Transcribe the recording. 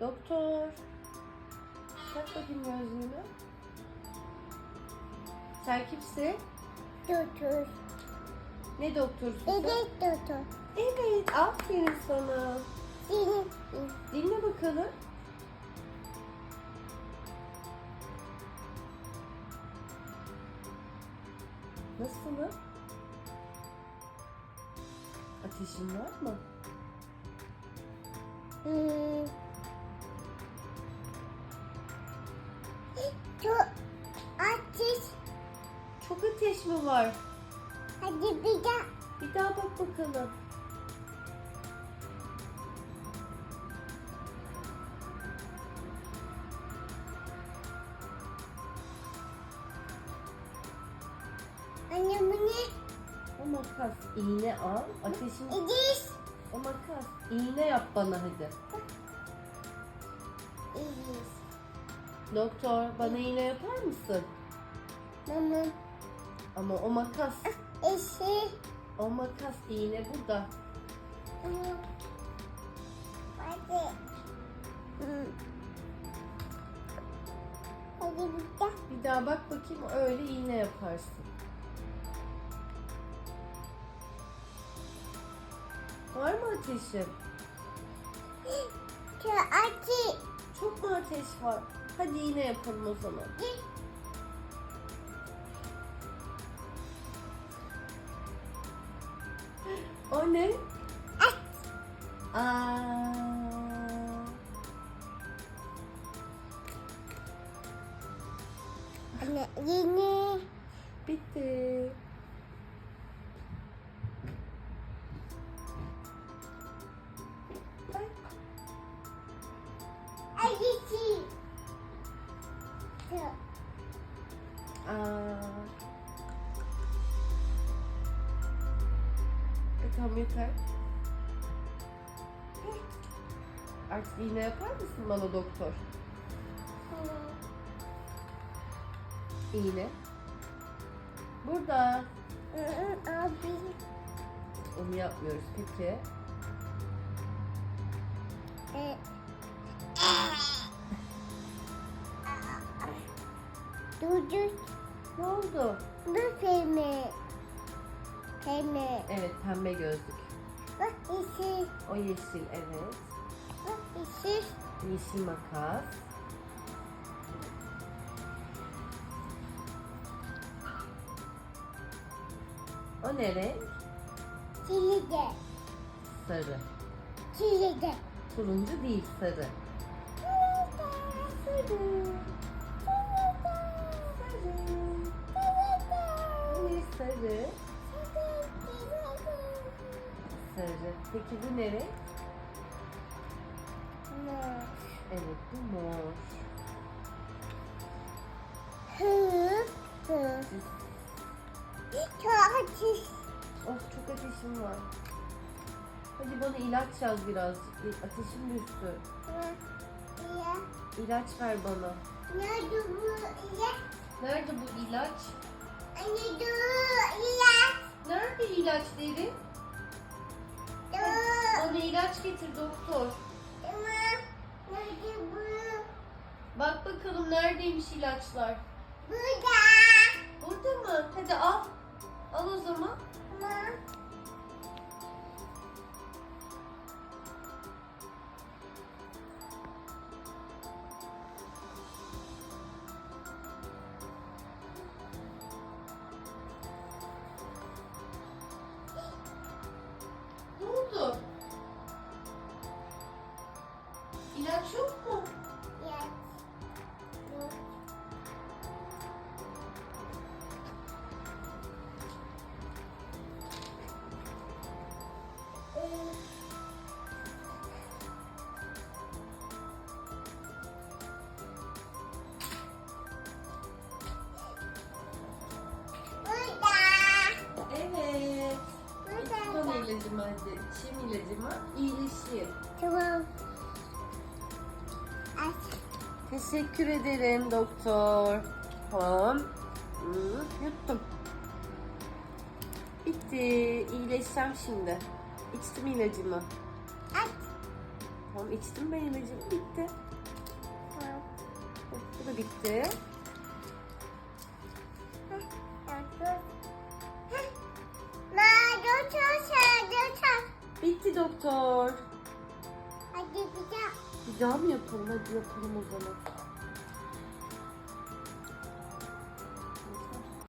Doktor. Tak bakayım gözlüğünü. Sen kimsin? Doktor. Ne doktorsun sen? Evet doktor. Evet, aferin sana. Senin Dinle bakalım. Nasılsın? Ateşin var mı? hmm. Ateş mi var? Hadi bir daha. Bir daha bak bakalım. Anne bu ne? O makas. iğne al. Ateşin İdiş. o makas. İğne yap bana hadi. İdiş. Doktor bana iğne yapar mısın? Mama. Ama o makas. Eşi. O makas iğne burada. Hadi. Hadi bir daha. Bir daha bak bakayım öyle iğne yaparsın. Var mı ateşin? Çok acı. Çok mu ateş var? Hadi iğne yapalım o zaman. O ne? At. Aa. Anne yine. Bitti. Çok. Aa. Tamam yeter. Artık iğne yapar mısın bana doktor? İğne. Burada. Abi. Onu yapmıyoruz peki. E. Dur dur. Ne oldu? Bu pembe. Pembe. Evet pembe gözlük. Bak işi. O yeşil evet. Bak işi. Yeşil makas. O ne renk? Çilide. Sarı. Çilide. Turuncu değil sarı. Sarı. Ne sarı? Sarı. Peki bu ne renk? Evet bu mor. Çok acı. Of çok ateşim var. Hadi bana ilaç yaz birazcık. Ateşim düştü. İlaç ver bana. Nerede bu ya? Nerede bu ilaç? Anne dur ya. Nerede ilaç getir doktor. Bak bakalım neredeymiş ilaçlar. Burada İlaç yok mu? ya. Dur. Burada. Evet. Burada. Kan ilacımı hadi. İçeyim ilacımı. İyileşeyim. Tamam. Teşekkür ederim doktor. Tamam. Hmm, yuttum. Bitti. İyileşeceğim şimdi. İçtim ilacımı. Aç. Tamam içtim ben ilacımı bitti. Tamam. Bu da bitti. Bitti doktor. Hadi daha. Bir daha mı yapalım? Hadi yapalım o zaman.